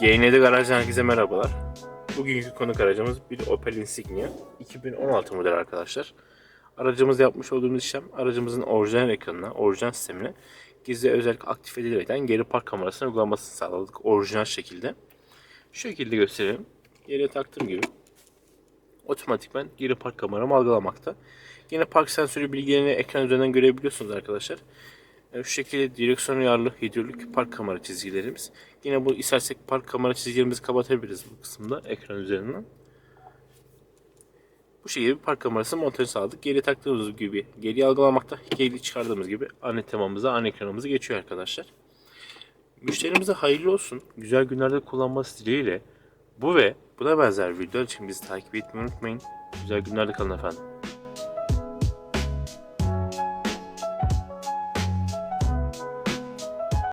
GND Garaj'dan herkese merhabalar. Bugünkü konuk aracımız bir Opel Insignia 2016 model arkadaşlar. Aracımızda yapmış olduğumuz işlem aracımızın orijinal ekranına, orijinal sistemine gizli özellik aktif edilerekten geri park kamerasının uygulanmasını sağladık orijinal şekilde. Şu şekilde gösterelim. Yere taktığım gibi otomatikman geri park kameramı algılamakta. Yine park sensörü bilgilerini ekran üzerinden görebiliyorsunuz arkadaşlar. E, Şu şekilde direksiyon ayarlı hidrolik park kamera çizgilerimiz. Yine bu istersek park kamera çizgilerimizi kapatabiliriz bu kısımda ekran üzerinden. Bu şekilde bir park kamerası montajı sağladık. Geri taktığımız gibi geri algılamakta, geri çıkardığımız gibi ana temamıza, ana ekranımıza geçiyor arkadaşlar. Müşterimize hayırlı olsun. Güzel günlerde kullanması dileğiyle bu ve buna benzer videolar için bizi takip etmeyi unutmayın. Güzel günlerde kalın efendim.